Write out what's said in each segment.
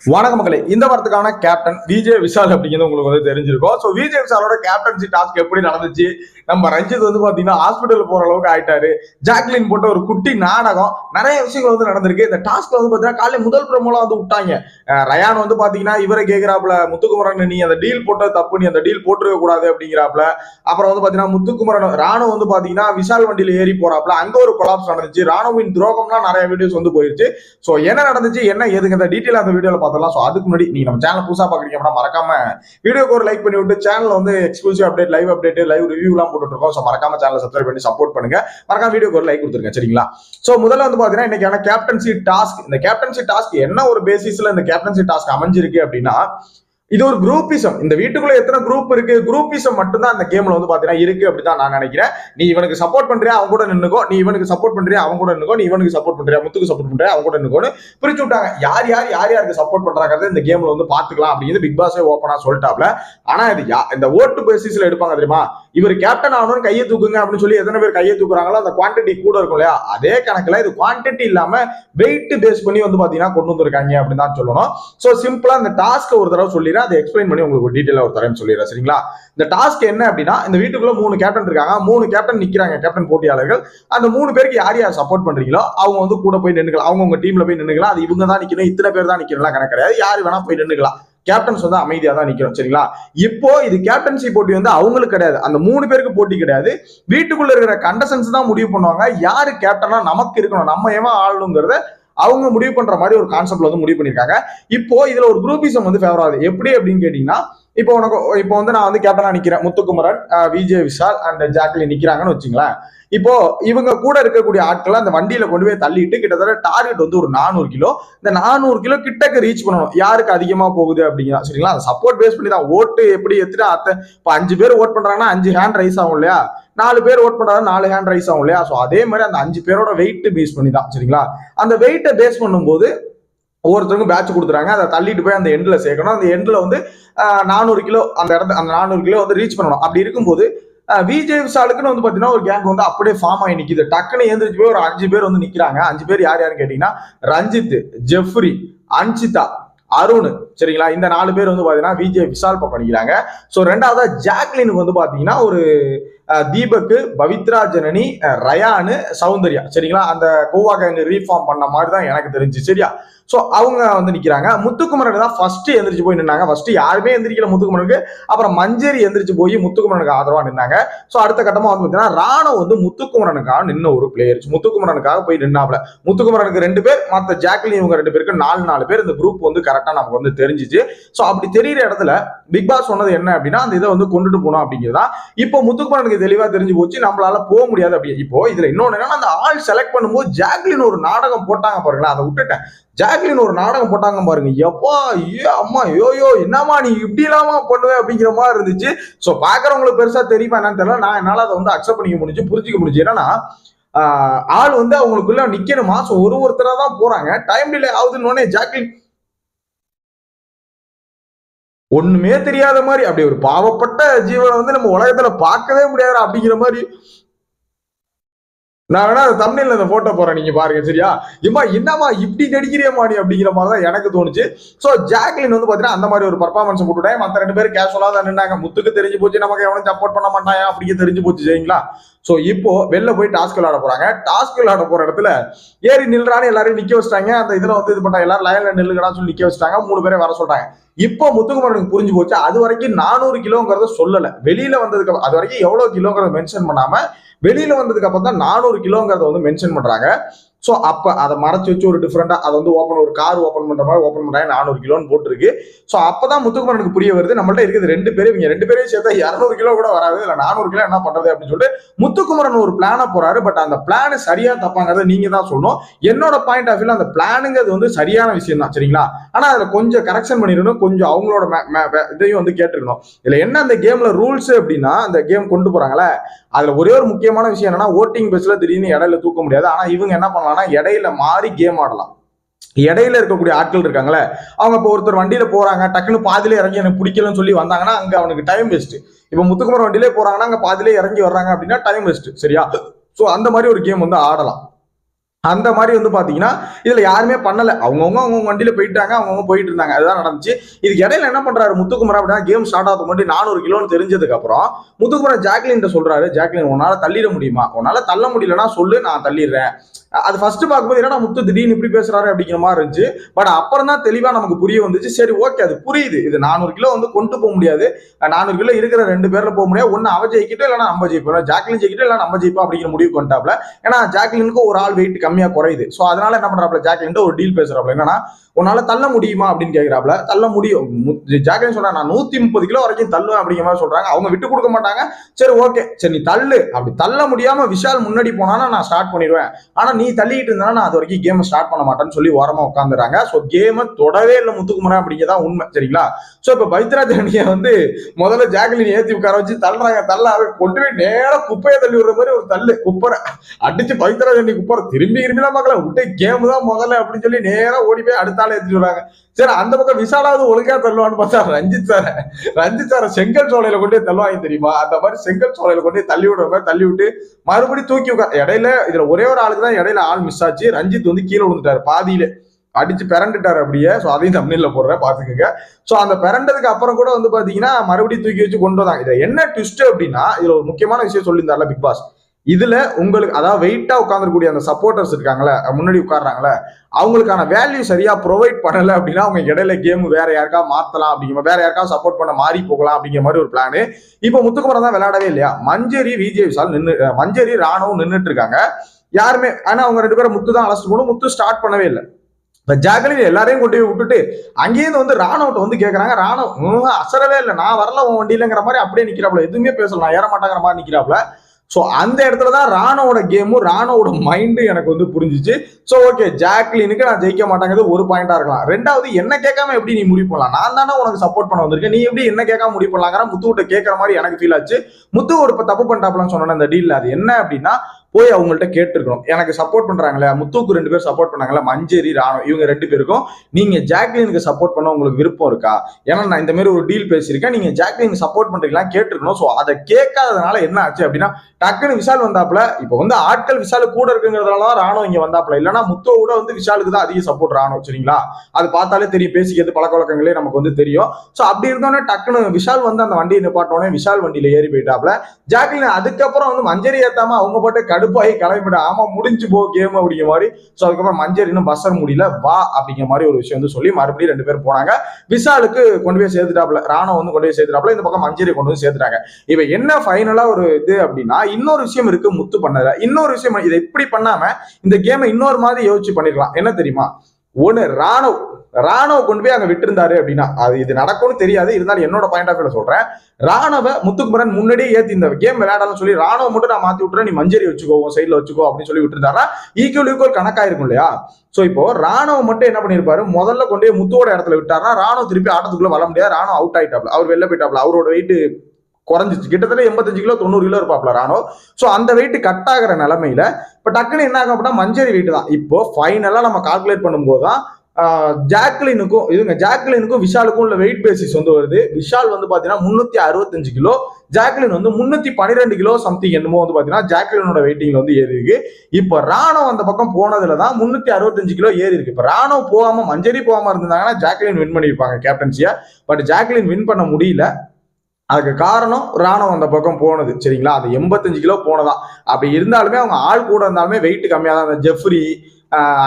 வணக்க மக்களே. இந்த வாரத்துக்கான கேப்டன் விஜய் விஷால் அப்படிங்கிறது உங்களுக்கு வந்து தெரிஞ்சிருக்கும். ஸோ விஜய் விஷாலோட கேப்டன்சி டாஸ்க் எப்படி நடந்துச்சு? நம்ம ரஞ்சித் வந்து பாத்தீங்கன்னா ஹாஸ்பிட்டல் போற அளவுக்கு ஆயிட்டாரு. ஜாக்லின் போட்ட ஒரு குட்டி நாடகம் நிறைய விஷயங்கள் வந்து நடந்திருக்கு. இந்த டாஸ்க்ல வந்து பாத்தீங்கன்னா காலையில முதல் பிரமோலாம் வந்து விட்டாங்க. ரயான் வந்து பாத்தீங்கன்னா இவரை கேட்கிறாப்ல முத்துக்குமரன் நீ அந்த டீல் போட்டது தப்பு நீ அந்த டீல் போட்டுருக்க கூடாது அப்படிங்கிறாப்ல அப்புறம் வந்து பாத்தீங்கன்னா முத்துக்குமரன் ராணுவ வந்து பாத்தீங்கன்னா விஷால் வண்டியில ஏறி போறாப்ல அங்க ஒரு கொலாப்ஸ் நடந்துச்சு. ராணுவின் துரோகம்லாம் நிறைய வீடியோஸ் வந்து போயிருச்சு. ஸோ என்ன நடந்துச்சு என்ன ஏதுங்க அந்த டீட்டெயில் அந்த வீடியோல பார்த்தலாம். ஸோ அதுக்கு முன்னாடி நீங்க நம்ம சேனல் புதுசாக பாக்குறீங்க அப்படின்னா மறக்காம வீடியோக்கு ஒரு லைக் பண்ணி விட்டு சேனல் வந்து exclusive update live update live ரிவ்யூலாம் போட்டுட்டு இருக்கோம். ஸோ மறக்காம சேனல் சப்ஸ்கிரைப் பண்ணி சப்போர்ட் பண்ணுங்க. மறக்காம வீடியோக்கு ஒரு லைக் கொடுத்துருங்க. சரிங்களா? ஸோ முதல்ல வந்து பாத்தீங்கன்னா இன்னைக்கான கேப்டன்சி டாஸ்க் இந்த கேப்டன்சி டாஸ்க் என்ன ஒரு பேசிஸ்ல இந்த கேப்டன்சி டாஸ்க் அமைஞ்சிருக்கு அப்படின்னா இது ஒரு குரூப்பிசம் இந்த வீட்டுக்குள்ள எத்தனை குரூப் இருக்கு? குரூப்பிசம் மட்டும்தான் அந்த கேம்ல வந்து பாத்தீங்கன்னா இருக்கு அப்படிதான் நான் நினைக்கிறேன். நீ இவனுக்கு சப்போர்ட் பண்றியா? அவன் கூட நின்னுக்கோ. நீ இவனுக்கு சப்போர்ட் பண்றியா? அவன் கூட நின்னுக்கோ. நீ இவனுக்கு சப்போர்ட் பண்றியா? முத்துக்கு சப்போர்ட் பண்றியா? அவன் கூட நின்னுக்கோன்னு பிரிச்சு விட்டாங்க. யார் யார் யார் யாருக்கு சப்போர்ட் பண்றாங்கிறது இந்த கேம்ல வந்து பாத்துக்கலாம் அப்படிங்கிறது பிக் பாஸே ஓப்பனா சொல்லிட்டாப்ல. ஆனா இது யா- இந்த ஓட்டு பேசிஸ்ல எடுப்பாங்க தெரியுமா? இவர் கேப்டன் ஆகணும்னு கையை தூக்குங்க அப்படின்னு சொல்லி எத்தனை பேர் கையை தூக்குறாங்களோ அந்த குவான்டிட்டி கூட இருக்கும் இல்லையா? அதே கணக்குல இது குவான்டிட்டி இல்லாம வெயிட் பேஸ் பண்ணி வந்து பாத்தீங்கன்னா கொண்டு வந்திருக்காங்க அப்படின்னு தான் சொல்லணும். சோ சிம்பிளா இந்த டாஸ்க் ஒரு தடவை சொல்லிடுறேன். அதை எக்ஸ்பிளைன் பண்ணி உங்களுக்கு டீட்டெயிலா ஒரு தடவை சொல்லிடுறேன். சரிங்களா? இந்த டாஸ்க் என்ன அப்படின்னா இந்த வீட்டுக்குள்ள மூணு கேப்டன் இருக்காங்க. மூணு கேப்டன் நிக்கிறாங்க. கேப்டன் போட்டியாளர்கள். அந்த மூணு பேருக்கு யார் யார் சப்போர்ட் பண்றீங்களோ அவங்க வந்து கூட போய் நின்றுக்கலாம் அவங்க உங்க டீம்ல போய் நின்றுக்கலாம் அது இவங்க தான் நிக்கணும். இத்தனை பேர் தான் நிக்கணும்லாம் கணக்கு கிடையாது. யார் வேணா போய் நின்றுக்கலாம் கேப்டன்ஸ் வந்து அமைதியாக தான் நிற்கிறோம் சரிங்களா? இப்போ இது கேப்டன்சி போட்டி வந்து அவங்களுக்கு கிடையாது. அந்த மூணு பேருக்கு போட்டி கிடையாது. வீட்டுக்குள்ள இருக்கிற கண்டசன்ஸ் தான் முடிவு பண்ணுவாங்க. யாரு கேப்டனா நமக்கு இருக்கணும் நம்ம ஏமா ஆளணுங்கிறத அவங்க முடிவு பண்ற மாதிரி ஒரு கான்செப்ட்ல வந்து முடிவு பண்ணிருக்காங்க இப்போ இதுல ஒரு குரூப்பிசம் வந்து ஃபேவர் ஆகுது. எப்படி அப்படின்னு கேட்டீங்கன்னா இப்போ உனக்கு இப்போ வந்து நான் வந்து கேப்டனா நிக்கிறேன் முத்துக்குமரன் விஜய் விஷால் அண்ட் ஜாக்லி நிக்கிறாங்கன்னு வச்சுங்களேன். இப்போ இவங்க கூட இருக்கக்கூடிய ஆட்களை அந்த வண்டியில கொண்டு போய் தள்ளிட்டு கிட்டத்தட்ட டார்கெட் வந்து ஒரு நானூறு கிலோ. இந்த நானூறு கிலோ கிட்டக்கு ரீச் பண்ணணும். யாருக்கு அதிகமா போகுது அப்படிங்கிறா சரிங்களா? அந்த சப்போர்ட் பேஸ் பண்ணி தான் ஓட்டு எப்படி எத்தனை அத்தை இப்போ அஞ்சு பேர் ஓட் பண்றாங்கன்னா அஞ்சு ஹேண்ட் ரைஸ் ஆகும் இல்லையா? நாலு பேர் ஓட் பண்றாங்க நாலு ஹேண்ட் ரைஸ் ஆகும் இல்லையா? ஸோ அதே மாதிரி அந்த அஞ்சு பேரோட வெயிட் பேஸ் பண்ணி தான் சரிங்களா? அந்த வெயிட்டை பேஸ் பண்ணும்போது ஒவ்வொருத்தருக்கும் பேட்ச் கொடுத்துறாங்க அதை தள்ளிட்டு போய் அந்த எண்டில் சேர்க்கணும். அந்த எண்டில் வந்து நானூறு கிலோ அந்த இடத்த அந்த நானூறு கிலோ வந்து ரீச் பண்ணணும். அப்படி இருக்கும்போது விஜே விஜய் வந்து பார்த்தீங்கன்னா ஒரு கேங் வந்து அப்படியே ஃபார்ம் ஆகி நிற்கிது டக்குன்னு எழுந்திரிச்சு போய் ஒரு அஞ்சு பேர் வந்து நிற்கிறாங்க அஞ்சு பேர் யார் யாருன்னு கேட்டிங்கன்னா ரஞ்சித் ஜெஃப்ரி அன்சிதா அருண் சரிங்களா? இந்த நாலு பேர் வந்து பார்த்தீங்கன்னா விஜய் விஷால் பக்கம் நிக்கிறாங்க. ஸோ ரெண்டாவதாக ஜாக்லினுக்கு வந்து பார்த்தீங்கன்னா ஒரு தீபக்கு பவித்ரா ஜனனி ரயானு சௌந்தர்யா. சரிங்களா? அந்த கோவா கேங் ரீஃபார்ம் பண்ண மாதிரி தான் எனக்கு தெரிஞ்சு. சரியா? ஸோ அவங்க வந்து நிற்கிறாங்க முத்துக்குமரன் தான் ஃபர்ஸ்ட் எந்திரிச்சு போய் நின்னாங்க. ஃபர்ஸ்ட் யாருமே எந்திரிக்கல முத்துக்குமரனுக்கு. அப்புறம் மஞ்சேரி எந்திரிச்சு போய் முத்துக்குமரனுக்கு ஆதரவாக நின்னாங்க. ஸோ அடுத்த கட்டமாக வந்து பார்த்தீங்கன்னா ராணவ் வந்து முத்துக்குமரனுக்காக நின்ன ஒரு பிளேயர் முத்துக்குமரனுக்காக போய் நின்னாப்ல முத்துக்குமரனுக்கு ரெண்டு பேர் மற்ற ஜாக்லின் இவங்க ரெண்டு பேருக்கு நாலு நாலு பேர் இந்த குரூப் வந்து கரெக்டாக நமக்கு வந்து தெரிஞ்சிச்சு. ஸோ அப்படி தெரியிற இடத்துல பிக் பாஸ் சொன்னது என்ன அப்படின்னா அந்த இதை வந்து கொண்டுட்டு போனோம் அப்படிங்கிறதா. இப்போ முத்துக்குமரனுக்கு தெளிவா தெரிஞ்சு போச்சு. நம்மளால போக முடியாது அப்படி இப்போ இதுல இன்னொன்னு என்னன்னா அந்த ஆள் செலக்ட் பண்ணும்போது ஜாக்லின் ஒரு நாடகம் போட்டாங்க பாருங்களேன். அதை விட்டுட்டேன். ஜாக்லின் ஒரு நாடகம் போட்டாங்க பாருங்க. எப்பா ஐயோ அம்மா யோயோ என்னம்மா நீ இப்படி இல்லாம பண்ணுவேன் அப்படிங்கிற மாதிரி இருந்துச்சு. ஸோ பாக்குறவங்களுக்கு பெருசா தெரியுமா என்னன்னு தெரியல. நான் என்னால அதை வந்து அக்செப்ட் பண்ணிக்க முடிஞ்சு புரிஞ்சுக்க முடிஞ்சு. என்னன்னா ஆள் வந்து அவங்களுக்குள்ள நிக்கணுமா? ஸோ ஒரு ஒருத்தரா தான் போறாங்க. டைம் டிலே ஆகுதுன்னு ஜாக்லின் ஒண்ணுமே தெரியாத மாதிரி அப்படி ஒரு பாவப்பட்ட ஜீவனை வந்து நம்ம உலகத்துல பார்க்கவே முடியாது அப்படிங்கிற மாதிரி நான் வேணா அந்த தமிழ்ல அந்த போட்டோ போறேன் நீங்க பாருங்க சரியா? இம்மா என்னம்மா இப்படி நடிக்கிறியம்மா நீ அப்படிங்கிற மாதிரி தான் எனக்கு தோணுச்சு. ஸோ ஜாக்லின் வந்து பாத்தீங்கன்னா அந்த மாதிரி ஒரு பர்ஃபார்மன்ஸ் போட்டுட்டேன். மற்ற ரெண்டு பேரும் கேஷுவலா தான் நின்னாங்க. முத்துக்கு தெரிஞ்சு போச்சு நமக்கு எவனும் சப்போர்ட் பண்ண மாட்டாயா அப்படிங்க தெரிஞ்சு போச்சு சரிங்களா? ஸோ இப்போ வெளில போய் டாஸ்க் விளையாட போறாங்க. டாஸ்க் விளையாட போற இடத்துல ஏறி நில்றான்னு எல்லாரையும் நிக்க வச்சிட்டாங்க. அந்த இதுல வந்து இது பண்ணா எல்லாரும் லைன்ல நில்லுங்கடான்னு சொல்லி நிக்க வச்சிட்டாங்க. மூணு பேரே வர சொல்றாங்க. இப்போ முத்துக்குமரனுக்கு புரிஞ்சு போச்சு. அது வரைக்கும் நானூறு கிலோங்கிறத சொல்லல. வெளியில வந்ததுக்கு அது வரைக்கும் எவ்வளவு கிலோங்கிறத மென்ஷன் பண்ணாம வெளியில வந்ததுக்கு அப்புறம் தான் நானூறு கிலோங்கிறத வந்து மென்ஷன் பண்றாங்க. ஸோ அப்போ அதை மறைச்சி வச்சு ஒரு டிஃப்ரெண்டாக அதை வந்து ஓப்பன் ஒரு கார் ஓப்பன் பண்ணுற மாதிரி ஓப்பன் பண்ணுறாங்க நானூறு கிலோன்னு போட்டிருக்கு. ஸோ அப்போ தான் முத்துக்குமரனுக்கு புரிய வருது. நம்மள்ட்ட இருக்குது ரெண்டு பேரும் இவங்க ரெண்டு பேரையும் சேர்த்தா இரநூறு கிலோ கூட வராது. இல்லை நானூறு கிலோ என்ன பண்ணுறது அப்படின்னு சொல்லிட்டு முத்துக்குமரன் ஒரு பிளானை போகிறாரு பட் அந்த பிளான் சரியாக தப்பாங்கிறத நீங்க தான் சொல்லணும். என்னோட பாயிண்ட் ஆஃப் வியூல அந்த பிளானுங்கிறது வந்து சரியான விஷயம் தான். சரிங்களா? ஆனால் அதில் கொஞ்சம் கரெக்ஷன் பண்ணிடணும். கொஞ்சம் அவங்களோட இதையும் வந்து கேட்டுருக்கணும். இதில் என்ன அந்த கேமில் ரூல்ஸ் அப்படின்னா அந்த கேம் கொண்டு போகிறாங்களே அதில் ஒரே ஒரு முக்கியமான விஷயம் என்னன்னா ஓட்டிங் பஸ்ஸில் திடீர்னு இடையில தூக்க முடியாது. ஆனால் இவங்க என்ன பண்ணலாம்னா இடையில மாறி கேம் ஆடலாம். இடையில இருக்கக்கூடிய ஆட்கள் இருக்காங்களே அவங்க இப்போ ஒருத்தர் வண்டியில போறாங்க டக்குன்னு பாதியில இறங்கி எனக்கு பிடிக்கலன்னு சொல்லி வந்தாங்கன்னா அங்க அவனுக்கு டைம் வேஸ்ட் இப்போ முத்துக்குமர் வண்டியிலே போறாங்கன்னா அங்க பாதியிலே இறங்கி வர்றாங்க அப்படின்னா டைம் வேஸ்ட் சரியா? ஸோ அந்த மாதிரி ஒரு கேம் வந்து ஆடலாம். அந்த மாதிரி வந்து பாத்தீங்கன்னா இதுல யாருமே பண்ணல. அவங்கவுங்க அவங்க வண்டியில போயிட்டாங்க அவங்கவுங்க போயிட்டு இருந்தாங்க. அதுதான் நடந்துச்சு. இதுக்கு இடையில என்ன பண்றாரு முத்துக்குமரன் அப்படின்னா கேம் ஸ்டார்ட் ஆகும் மட்டும் நானூறு கிலோன்னு தெரிஞ்சதுக்கு அப்புறம் முத்துக்குமரன் ஜாக்லின் சொல்றாரு ஜாக்லின் உன்னால தள்ளிட முடியுமா? உன்னால தள்ள முடியலன்னா சொல்லு நான் தள்ளிடுறேன். அது ஃபர்ஸ்ட் பார்க்கும்போது என்னடா முத்து திடீர்னு இப்படி பேசுறாரு? அப்படிங்கிற மாதிரி இருந்துச்சு. பட் அப்புறம் தான் தெளிவா நமக்கு புரிய வந்துச்சு. சரி ஓகே அது புரியுது. இது நானூறு கிலோ வந்து கொண்டு போக முடியாது. நானூறு கிலோ இருக்கிற ரெண்டு பேர்ல போக முடியாது. ஒன்னு அவ ஜெயிக்கிட்டோ இல்லைனா நம்ம ஜெயிப்போம். ஜாக்லின் ஜெயிக்கிட்டோம் இல்லை நம்ம ஜெயிப்போம் அப்படிங்கிற முடிவு கொண்டாப்ல ஏன்னா ஜாக்லினுக்கு ஒரு ஆள் வெயிட் கம்மியா குறையுது. ஸோ அதனால என்ன பண்றாப்ல ஜாக்லின் ஒரு டீல் பேசுறாப்ல. என்னன்னா உன்னால தள்ள முடியுமா அப்படின்னு கேட்கிறாப்ல தள்ள முடியும். மு- ஜாக்லின் சொல்றாங்க நான் நூத்தி முப்பது கிலோ வரைக்கும் தள்ளுவேன் அப்படிங்கிற மாதிரி சொல்றாங்க. அவங்க விட்டு கொடுக்க மாட்டாங்க. சரி ஓகே சரி நீ தள்ளு. அப்படி தள்ள முடியாம விஷால் முன்னாடி போனானா நான் ஸ்டார்ட் பண்ணிடுவேன். ஆனா நீ தள்ளிட்டு இருந்தா நான் அது வரைக்கும் கேம் ஸ்டார்ட் பண்ண மாட்டேன்னு சொல்லி ஓரமா உட்காந்துறாங்க ஸோ கேமை தொடவே இல்லை முத்துக்குமரன் அப்படிங்கிறதா உண்மை. சரிங்களா? ஸோ இப்போ பவித்ராஜ் அணியை வந்து முதல்ல ஜாக்லின் ஏத்தி உட்கார வச்சு தள்ளுறாங்க. தள்ள கொண்டு போய் நேரம் குப்பையை தள்ளி விடுற மாதிரி ஒரு தள்ளு குப்பரை. அடிச்சு பவித்ராஜ் அணி குப்பரை திரும்பி திரும்பிலாம் பார்க்கல. விட்டு கேம் தான் முதல்ல அப்படின்னு சொல்லி நேரம் ஓடி போய் அடுத்த ஆளை ஏத்திட்டு சரி அந்த பக்கம் விசாலாவது ஒழுங்கா தள்ளுவான்னு பார்த்தா ரஞ்சித் சார ரஞ்சித் சார செங்கல் சோலையில கொண்டே தள்ளுவாங்க தெரியுமா? அந்த மாதிரி செங்கல் சோலையில கொண்டே தள்ளி விடுற மாதிரி தள்ளி விட்டு மறுபடியும் தூக்கி உட்கார் இடையில இதுல ஒரே ஒரு ஆளுக்கு தான் இடையில ஆள் மிஸ் ஆச்சு. ரஞ்சித் வந்து கீழே விழுந்துட்டாரு பாதியில. அடிச்சு பிறண்டுட்டாரு அப்படியே. ஸோ அதையும் தமிழ்ல போடுறேன் பாத்துக்கோங்க ஸோ அந்த பிறண்டதுக்கு அப்புறம் கூட வந்து பாத்தீங்கன்னா மறுபடியும் தூக்கி வச்சு கொண்டு வந்தாங்க. இதுல என்ன ட்விஸ்ட் அப்படின்னா இதுல ஒரு முக்கியமான விஷயம் சொல்லியிருந்தார்ல பிக் பாஸ் இதுல உங்களுக்கு அதாவது வெயிட்டா உட்காந்துருக்கூடிய அந்த சப்போர்ட்டர்ஸ் இருக்காங்களே முன்னாடி உட்காடுறாங்களே அவங்களுக்கான வேல்யூ சரியா ப்ரொவைட் பண்ணல அப்படின்னா அவங்க இடையில கேம் வேற யாருக்கா மாத்தலாம் அப்படிங்கிற வேற யாருக்கா சப்போர்ட் பண்ண மாறி போகலாம் அப்படிங்கிற மாதிரி ஒரு பிளான் இப்போ முத்துக்குமரன் தான் விளையாடவே இல்லையா? மஞ்சரி விஜய் விசால் நின்று மஞ்சரி ராணுவம் நின்றுட்டு இருக்காங்க. யாருமே ஆனா அவங்க ரெண்டு பேரும் முத்து தான் அழைச்சிட்டு போகணும் முத்து ஸ்டார்ட் பண்ணவே இல்லை. இந்த ஜாகலின் எல்லாரையும் கொண்டு போய் விட்டுட்டு அங்கேயிருந்து வந்து ராணுவத்தை வந்து கேட்குறாங்க ராணுவம் அசரவே இல்லை. நான் வரல உன் வண்டியிலங்கிற மாதிரி அப்படியே நிக்கிறாப்ல எதுவுமே பேசல. நான் ஏற மாட்டாங்கிற மாதிரி நிக்கிறாப்ல ஸோ அந்த இடத்துல தான் ராணோட கேமும் ராணோட மைண்டு எனக்கு வந்து புரிஞ்சிச்சு. ஸோ ஓகே ஜாக்லினுக்கு நான் ஜெயிக்க மாட்டேங்கிறது ஒரு பாயிண்டா இருக்கலாம். ரெண்டாவது என்ன கேட்காம எப்படி நீ முடிவு பண்ணலாம்? நான் தானே உனக்கு சப்போர்ட் பண்ண வந்திருக்கேன். நீ எப்படி என்ன கேட்காம முடிவு பண்ணலாங்கிற முத்துக்கிட்ட கேட்கற மாதிரி எனக்கு ஃபீல் ஆச்சு. முத்து ஒரு இப்போ தப்பு பண்ணிட்டாப்லன்னு சொன்னேன் அந்த டீல்ல அது என்ன அப்படின்னா போய் அவங்கள்ட்ட கேட்டிருக்கணும். எனக்கு சப்போர்ட் பண்றாங்களே முத்துக்கு ரெண்டு பேர் சப்போர்ட் பண்ணாங்களே மஞ்சரி ராணம் இவங்க ரெண்டு பேருக்கும் நீங்க ஜாக்லினுக்கு சப்போர்ட் பண்ண உங்களுக்கு விருப்பம் இருக்கா? ஏன்னா நான் இந்த மாதிரி ஒரு டீல் பேசியிருக்கேன் நீங்க ஜாக்லினுக்கு சப்போர்ட் பண்றீங்களா கேட்டிருக்கணும். ஸோ அதை கேட்காததுனால என்ன ஆச்சு அப்படின்னா டக்குன்னு விஷால் வந்தாப்புல இப்போ வந்து ஆட்கள் விஷால் கூட இருக்குங்கிறதுனால தான் ராணுவ இங்க வந்தாப்புல. இல்லைன்னா முத்துவை கூட வந்து விஷாலுக்கு தான் அதிக சப்போர்ட் ராணுவம் சரிங்களா? அது பார்த்தாலே தெரியும் பேசிக்கிறது பழக்க வழக்கங்களே நமக்கு வந்து தெரியும். ஸோ அப்படி இருந்தோடனே டக்குன்னு விஷால் வந்து அந்த வண்டியை நிப்பாட்டோடனே விஷால் வண்டியில ஏறி போயிட்டாப்ல ஜாக்லின் அதுக்கப்புறம் வந்து மஞ்சரி ஏத்தாம அவங்க போட்டு கடுப்பாகி கிளம்பிட்டு ஆமா முடிஞ்சு போ கேம் அப்படிங்கிற மாதிரி. ஸோ அதுக்கப்புறம் மஞ்சள் இன்னும் பஸ்ஸர் முடியல வா அப்படிங்கிற மாதிரி ஒரு விஷயம் வந்து சொல்லி மறுபடியும் ரெண்டு பேரும் போனாங்க. விஷாலுக்கு கொண்டு போய் சேர்த்துட்டாப்ல ராணம் வந்து கொண்டு போய் சேர்த்துட்டாப்ல இந்த பக்கம் மஞ்சரி கொண்டு வந்து சேர்த்துட்டாங்க. இப்போ என்ன ஃபைனலா ஒரு இது அப்படின்னா இன்னொரு விஷயம் இருக்கு முத்து பண்ணல இன்னொரு விஷயம் இதை இப்படி பண்ணாம இந்த கேமை இன்னொரு மாதிரி யோசிச்சு பண்ணிருக்கலாம். என்ன தெரியுமா? ஒன்னு ராணுவ ராணுவ கொண்டு போய் அங்க விட்டுருந்தாரு அப்படின்னா அது இது நடக்கும்னு தெரியாது. இருந்தாலும் என்னோட பாயிண்ட் ஆஃப் வியூல சொல்றேன். ராணுவ முத்துக்குமரன் முன்னாடியே ஏத்தி இந்த கேம் விளையாடலாம் சொல்லி ராணுவ மட்டும் நான் மாத்தி விட்டுறேன் நீ மஞ்சரி வச்சுக்கோ உன் சைட்ல வச்சுக்கோ அப்படின்னு சொல்லி விட்டுருந்தாரா? ஈக்குவல் ஈக்குவல் கணக்காயிருக்கும் இல்லையா? சோ இப்போ ராணுவ மட்டும் என்ன பண்ணிருப்பாரு முதல்ல கொண்டு போய் முத்துவோட இடத்துல விட்டாருன்னா ராணுவ திருப்பி ஆட்டத்துக்குள்ள வர முடியாது. ராணுவ அவுட் ஆயிட்டாப்ல. அவர் வெளில போயிட்டாப்ல. அவரோட வெயிட் குறைஞ்சிச்சு. கிட்டத்தட்ட எண்பத்தஞ்சு கிலோ தொண்ணூறு கிலோ இருப்பாப்ல ராணோ. ஸோ அந்த வெயிட் கட் ஆகிற நிலமையில இப்போ டக்குன்னு என்ன ஆகும் அப்படின்னா மஞ்சரி வெயிட் தான். இப்போ ஃபைனலாக நம்ம கால்குலேட் பண்ணும்போது தான் ஜாக்லினுக்கும் இதுங்க ஜாக்லினுக்கும் விஷாலுக்கும் உள்ள வெயிட் பேசிஸ் வந்து வருது. விஷால் வந்து பார்த்தீங்கன்னா முந்நூற்றி அறுபத்தஞ்சு கிலோ. ஜாக்லின் வந்து முந்நூற்றி பன்னிரெண்டு கிலோ சம்திங் என்னமோ வந்து பார்த்தீங்கன்னா ஜாக்லினோட வெயிட்டிங்ல வந்து ஏறி இருக்கு. இப்போ ராணோ அந்த பக்கம் போனதுல தான் முந்நூற்றி அறுபத்தஞ்சு கிலோ ஏறி இருக்கு. இப்போ ராணோ போகாம மஞ்சரி போகாம இருந்தாங்கன்னா ஜாக்லின் வின் பண்ணியிருப்பாங்க கேப்டன்சியா பட் ஜாக்லின் வின் பண்ண முடியல. அதுக்கு காரணம் ராணுவம் அந்த பக்கம் போனது. சரிங்களா? அது எண்பத்தஞ்சு கிலோ போனதான் அப்படி இருந்தாலுமே அவங்க ஆள் கூட இருந்தாலுமே வெயிட் கம்மியாக தான். அந்த ஜெஃப்ரி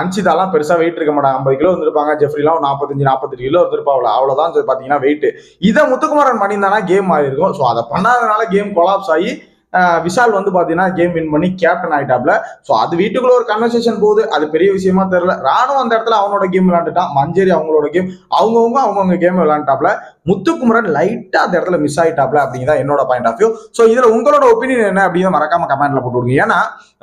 அன்சிதாலாம் பெருசாக வெயிட் இருக்க மாட்டாங்க. ஐம்பது கிலோ இருந்திருப்பாங்க. ஜெஃப்ரிலாம் ஒரு நாற்பத்தஞ்சு நாற்பத்தெட்டு கிலோ இருந்திருப்பாங்க அவ்வளோதான் பார்த்தீங்கன்னா வெயிட் இதை முத்துக்குமாரன் பண்ணியிருந்தானா? கேம் மாறி இருக்கும். ஸோ அதை பண்ணாதனால கேம் கொலாப்ஸ் ஆகி விஷால் வந்து பார்த்தீங்கன்னா கேம் வின் பண்ணி கேப்டன் ஆகிட்டாப்ல ஸோ அது வீட்டுக்குள்ள ஒரு கன்வர்சேஷன் போகுது. அது பெரிய விஷயமா தெரியல. ராணுவம் அந்த இடத்துல அவனோட கேம் விளாண்டுட்டான் மஞ்சரி அவங்களோட கேம் அவங்கவுங்க அவங்கவுங்க கேம் விளாண்டுட்டாப்ல முத்துக்குமரன் லைட்டா அந்த இடத்துல மிஸ் ஆயிட்டாப்ல அப்படிங்கிறத என்னோட பாயிண்ட் ஆஃப் வியூ ஸோ இதுல உங்களோட ஒப்பீனியன் என்ன அப்படின்னு மறக்காம கமெண்ட்ல போட்டு விடுங்க. ஏன்னா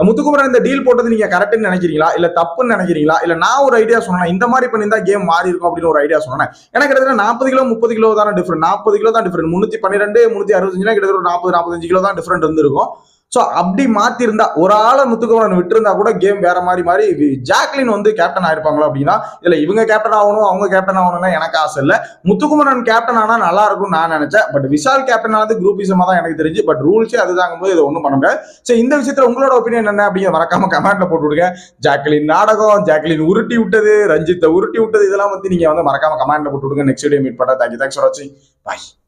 முத்துக்குமரன் இந்த டீல் போட்டது நீங்க கரெக்ட்னு நினைக்கிறீங்களா? இல்ல தப்புன்னு நினைக்கிறீங்களா? இல்ல நான் ஒரு ஐடியா சொன்னேன் இந்த மாதிரி பண்ணியிருந்தா கேம் மாறி இருக்கும் அப்படின்னு ஒரு ஐடியா சொன்னேன்? ஏன்னா கிட்டத்தட்ட நாற்பது கிலோ முப்பது கிலோ தானே டிஃபரெண்ட் நாற்பது கிலோ தான் டிஃபரெண்ட் முன்னூத்தி பன்னிரெண்டு முன்னூத்தி அறுபத்தஞ்சுனா கிட்டத்தட்ட ஒரு நாற்பது நாற்பத்தஞ்சு கிலோ தான் டிஃபரெண்ட் இருந்திருக்கும். ஸோ அப்படி மாத்திருந்தா ஒரு ஆளை முத்துக்குமரன் விட்டுருந்தா கூட கேம் வேற மாதிரி மாதிரி ஜாக்லின் வந்து கேப்டன் ஆயிருப்பாங்களோ அப்படின்னா இல்ல இவங்க கேப்டன் ஆகணும் அவங்க கேப்டன் ஆகணும்னா எனக்கு ஆசை இல்ல. முத்துக்குமரன் கேப்டன் ஆனா நல்லா இருக்கும்னு நான் நினைச்சேன். பட் விஷால் கேப்டன் ஆனது குரூப் விஷயமா தான் எனக்கு தெரிஞ்சு. பட் ரூல்ஸே அதுதாங்கும் போது இதை ஒன்றும் பண்ண முடியாது. ஸோ இந்த விஷயத்துல உங்களோட ஒப்பீனியன் என்ன அப்படிங்க மறக்காம கமெண்ட்ல போட்டு விடுங்க. ஜாக்லின் நாடகம் ஜாக்லின் உருட்டி விட்டது ரஞ்சித்தை உருட்டி விட்டது இதெல்லாம் வந்து நீங்க வந்து மறக்காம கமெண்ட்ல போட்டு விடுங்க. நெக்ஸ்ட் வீடியோ மீட் பண்ணுறேன் தேங்க்யூ தேங்க்ஸ் ஃபார் வாட்சிங் பாய்